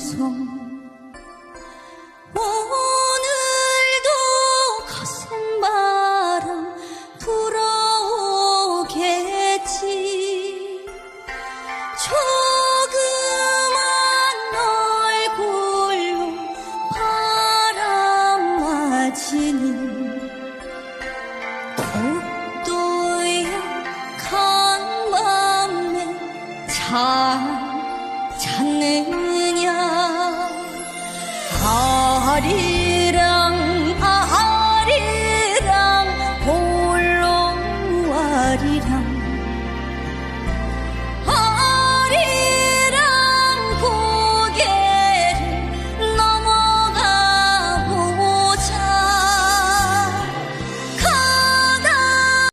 가서 오늘도 거센 바람 불어오겠지 조그만 얼굴로 바람 맞이니 밤에 잘찾 네. 아리랑 아리랑 홀로 아리랑